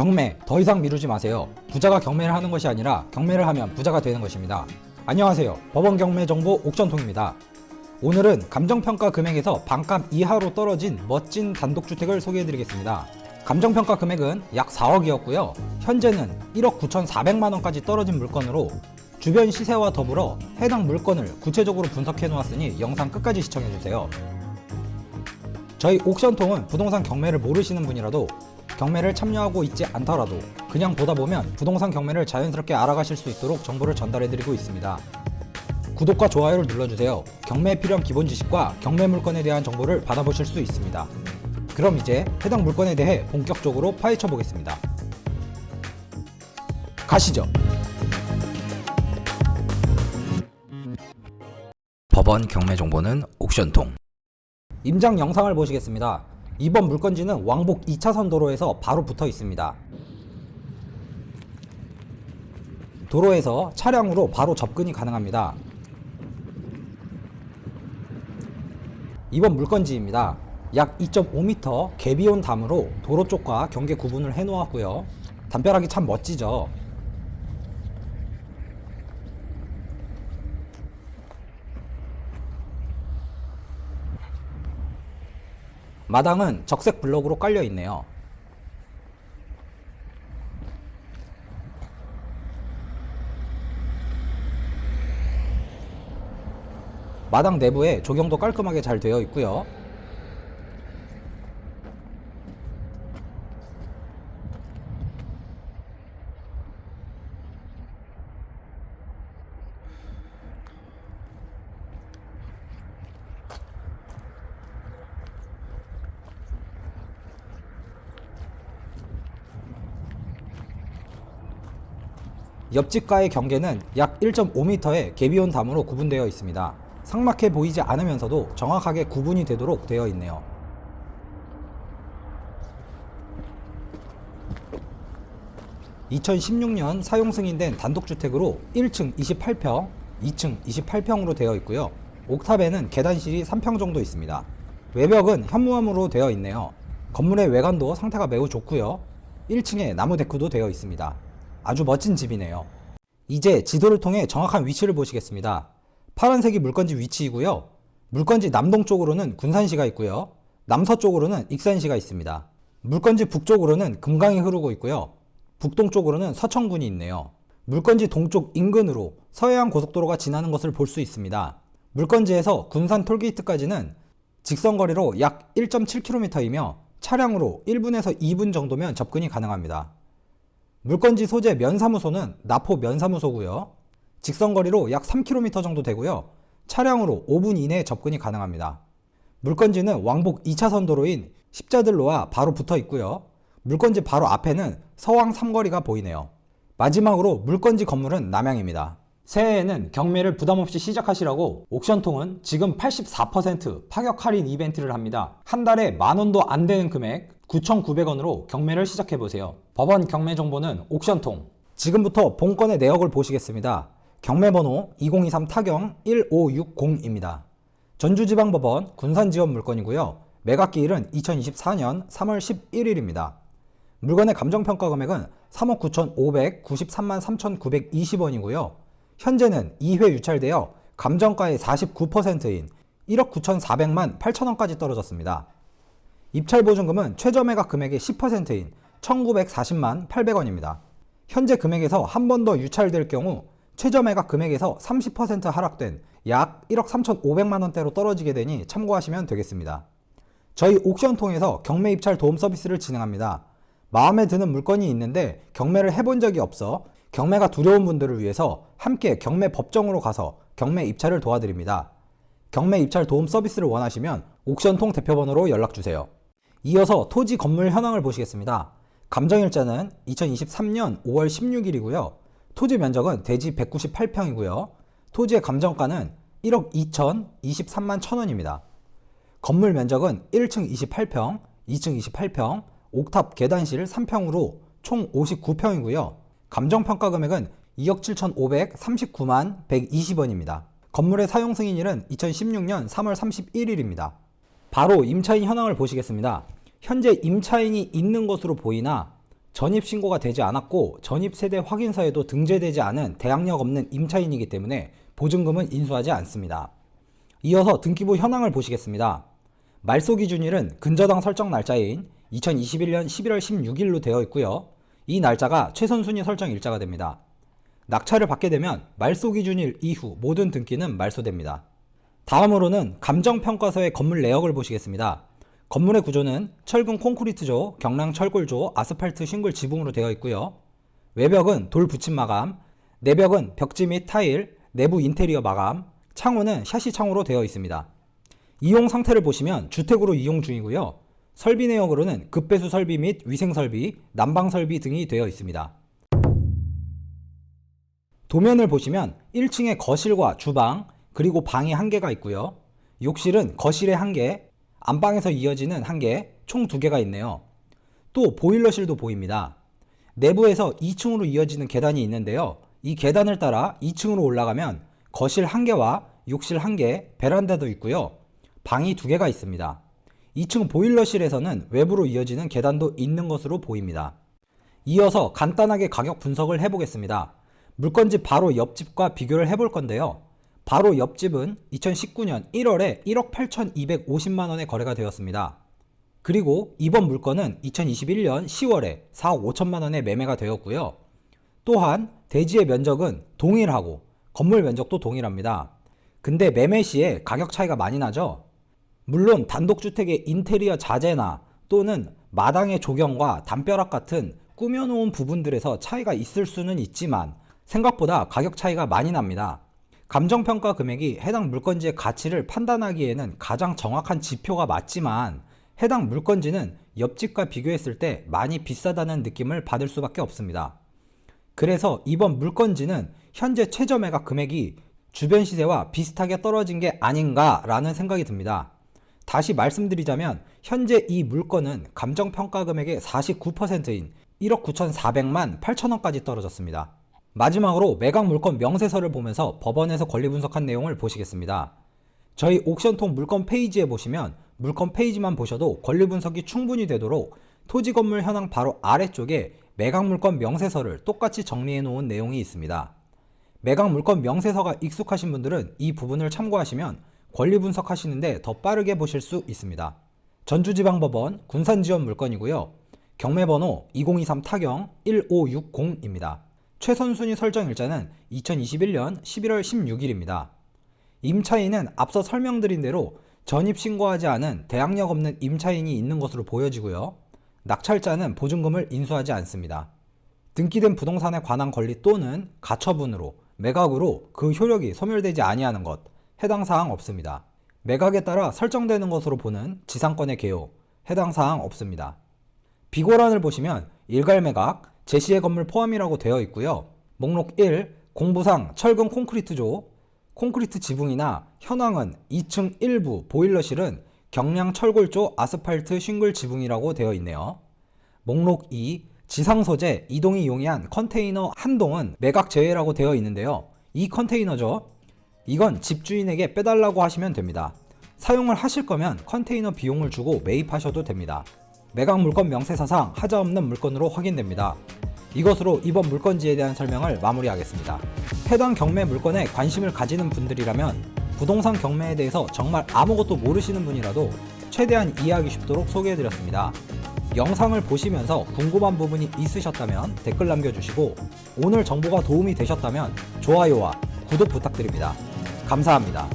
경매 더 이상 미루지 마세요. 부자가 경매를 하는 것이 아니라 경매를 하면 부자가 되는 것입니다. 안녕하세요. 법원 경매 정보 옥션통입니다. 오늘은 감정평가 금액에서 반값 이하로 떨어진 멋진 단독주택을 소개해드리겠습니다. 감정평가 금액은 약 4억이었고요. 현재는 1억 9,400만 원까지 떨어진 물건으로 주변 시세와 더불어 해당 물건을 구체적으로 분석해 놓았으니 영상 끝까지 시청해 주세요. 저희 옥션통은 부동산 경매를 모르시는 분이라도 경매를 참여하고 있지 않더라도 그냥 보다 보면 부동산 경매를 자연스럽게 알아가실 수 있도록 정보를 전달해드리고 있습니다. 구독과 좋아요를 눌러주세요. 경매에 필요한 기본 지식과 경매 물건에 대한 정보를 받아보실 수 있습니다. 그럼 이제 해당 물건에 대해 본격적으로 파헤쳐 보겠습니다. 가시죠. 법원 경매 정보는 옥션통. 임장 영상을 보시겠습니다. 이번 물건지는 왕복 2차선 도로에서 바로 붙어 있습니다. 도로에서 차량으로 바로 접근이 가능합니다. 이번 물건지입니다. 약 2.5m 개비온 담으로 도로 쪽과 경계 구분을 해 놓았고요. 담벼락이 참 멋지죠. 마당은 적색 블럭으로 깔려 있네요. 마당 내부에 조경도 깔끔하게 잘 되어 있고요. 옆집과의 경계는 약 1.5m의 개비온 담으로 구분되어 있습니다. 삭막해 보이지 않으면서도 정확하게 구분이 되도록 되어 있네요. (2016년) 사용 승인된 단독주택으로 1층 28평, 2층 28평으로 되어 있고요. 옥탑에는 계단실이 3평 정도 있습니다. 외벽은 현무암으로 되어 있네요. 건물의 외관도 상태가 매우 좋고요. 1층에 나무 데크도 되어 있습니다. 아주 멋진 집이네요. 이제 지도를 통해 정확한 위치를 보시겠습니다. 파란색이 물건지 위치이고요. 물건지 남동쪽으로는 군산시가 있고요. 남서쪽으로는 익산시가 있습니다. 물건지 북쪽으로는 금강이 흐르고 있고요. 북동쪽으로는 서천군이 있네요. 물건지 동쪽 인근으로 서해안 고속도로가 지나는 것을 볼 수 있습니다. 물건지에서 군산 톨게이트까지는 직선거리로 약 1.7km이며 차량으로 1분에서 2분 정도면 접근이 가능합니다. 물건지 소재 면사무소는 나포 면사무소고요. 직선거리로 약 3km 정도 되고요. 차량으로 5분 이내에 접근이 가능합니다. 물건지는 왕복 2차선 도로인 십자들로와 바로 붙어 있고요. 물건지 바로 앞에는 서왕 삼거리가 보이네요. 마지막으로 물건지 건물은 남양입니다. 새해에는 경매를 부담없이 시작하시라고 옥션통은 지금 84% 파격 할인 이벤트를 합니다. 한 달에 만 원도 안 되는 금액 9,900원으로 경매를 시작해 보세요. 법원 경매 정보는 옥션통. 지금부터 본건의 내역을 보시겠습니다. 경매 번호 2023 타경 1560입니다. 전주지방법원 군산지원 물건이고요. 매각기일은 2024년 3월 11일입니다. 물건의 감정평가 금액은 3억 9,593만 3,920원이고요. 현재는 2회 유찰되어 감정가의 49%인 1억 9,400만 8천원까지 떨어졌습니다. 입찰 보증금은 최저 매각 금액의 10%인 1,940만 800원입니다. 현재 금액에서 한 번 더 유찰될 경우 최저 매각 금액에서 30% 하락된 약 1억 3,500만 원대로 떨어지게 되니 참고하시면 되겠습니다. 저희 옥션 통해서 경매 입찰 도움 서비스를 진행합니다. 마음에 드는 물건이 있는데 경매를 해본 적이 없어 경매가 두려운 분들을 위해서 함께 경매 법정으로 가서 경매 입찰을 도와드립니다. 경매 입찰 도움 서비스를 원하시면 옥션통 대표번호로 연락주세요. 이어서 토지 건물 현황을 보시겠습니다. 감정일자는 2023년 5월 16일이고요. 토지 면적은 대지 198평이고요. 토지의 감정가는 1억 2,023만 1천원입니다. 건물 면적은 1층 28평, 2층 28평, 옥탑 계단실 3평으로 총 59평이고요. 감정평가 금액은 2억 7,539만 120원입니다. 건물의 사용 승인일은 2016년 3월 31일입니다. 바로 임차인 현황을 보시겠습니다. 현재 임차인이 있는 것으로 보이나 전입 신고가 되지 않았고 전입 세대 확인서에도 등재되지 않은 대항력 없는 임차인이기 때문에 보증금은 인수하지 않습니다. 이어서 등기부 현황을 보시겠습니다. 말소 기준일은 근저당 설정 날짜인 2021년 11월 16일로 되어 있고요. 이 날짜가 최선순위 설정 일자가 됩니다. 낙찰을 받게 되면 말소 기준일 이후 모든 등기는 말소됩니다. 다음으로는 감정평가서의 건물 내역을 보시겠습니다. 건물의 구조는 철근 콘크리트조, 경량 철골조, 아스팔트 싱글 지붕으로 되어 있고요. 외벽은 돌 붙임 마감, 내벽은 벽지 및 타일, 내부 인테리어 마감, 창호는 샤시 창호로 되어 있습니다. 이용 상태를 보시면 주택으로 이용 중이고요. 설비 내역으로는 급배수 설비 및 위생 설비, 난방 설비 등이 되어 있습니다. 도면을 보시면 1층에 거실과 주방, 그리고 방이 한 개가 있고요. 욕실은 거실에 한 개, 안방에서 이어지는 한 개, 총 두 개가 있네요. 또 보일러실도 보입니다. 내부에서 2층으로 이어지는 계단이 있는데요. 이 계단을 따라 2층으로 올라가면 거실 한 개와 욕실 한 개, 베란다도 있고요. 방이 두 개가 있습니다. 2층 보일러실에서는 외부로 이어지는 계단도 있는 것으로 보입니다. 이어서 간단하게 가격 분석을 해보겠습니다. 물건집 바로 옆집과 비교를 해볼 건데요. 바로 옆집은 2019년 1월에 1억 8,250만 원에 거래가 되었습니다. 그리고 이번 물건은 2021년 10월에 4억 5천만 원에 매매가 되었고요. 또한 대지의 면적은 동일하고 건물 면적도 동일합니다. 근데 매매 시에 가격 차이가 많이 나죠? 물론 단독주택의 인테리어 자재나 또는 마당의 조경과 담벼락 같은 꾸며놓은 부분들에서 차이가 있을 수는 있지만 생각보다 가격 차이가 많이 납니다. 감정평가 금액이 해당 물건지의 가치를 판단하기에는 가장 정확한 지표가 맞지만 해당 물건지는 옆집과 비교했을 때 많이 비싸다는 느낌을 받을 수밖에 없습니다. 그래서 이번 물건지는 현재 최저 매각 금액이 주변 시세와 비슷하게 떨어진 게 아닌가라는 생각이 듭니다. 다시 말씀드리자면 현재 이 물건은 감정평가 금액의 49%인 1억 9,400만 8천원까지 떨어졌습니다. 마지막으로 매각 물건 명세서를 보면서 법원에서 권리 분석한 내용을 보시겠습니다. 저희 옥션통 물건 페이지에 보시면 물건 페이지만 보셔도 권리 분석이 충분히 되도록 토지 건물 현황 바로 아래쪽에 매각 물건 명세서를 똑같이 정리해 놓은 내용이 있습니다. 매각 물건 명세서가 익숙하신 분들은 이 부분을 참고하시면 권리 분석하시는데 더 빠르게 보실 수 있습니다. 전주지방법원 군산지원 물건이고요. 경매번호 2023 타경 1560입니다. 최선순위 설정 일자는 2021년 11월 16일입니다. 임차인은 앞서 설명드린 대로 전입 신고하지 않은 대항력 없는 임차인이 있는 것으로 보여지고요. 낙찰자는 보증금을 인수하지 않습니다. 등기된 부동산에 관한 권리 또는 가처분으로 매각으로 그 효력이 소멸되지 아니하는 것 해당 사항 없습니다. 매각에 따라 설정되는 것으로 보는 지상권의 개요 해당 사항 없습니다. 비고란을 보시면 일괄 매각, 제시의 건물 포함이라고 되어 있고요. 목록 1, 공부상 철근 콘크리트조, 콘크리트 지붕이나 현황은 2층 일부 보일러실은 경량 철골조 아스팔트 싱글 지붕이라고 되어 있네요. 목록 2, 지상 소재 이동이 용이한 컨테이너 한 동은 매각 제외라고 되어 있는데요. 이 컨테이너죠. 이건 집주인에게 빼달라고 하시면 됩니다. 사용을 하실 거면 컨테이너 비용을 주고 매입하셔도 됩니다. 매각 물건 명세서상 하자 없는 물건으로 확인됩니다. 이것으로 이번 물건지에 대한 설명을 마무리하겠습니다. 해당 경매 물건에 관심을 가지는 분들이라면 부동산 경매에 대해서 정말 아무것도 모르시는 분이라도 최대한 이해하기 쉽도록 소개해드렸습니다. 영상을 보시면서 궁금한 부분이 있으셨다면 댓글 남겨주시고 오늘 정보가 도움이 되셨다면 좋아요와 구독 부탁드립니다. 감사합니다.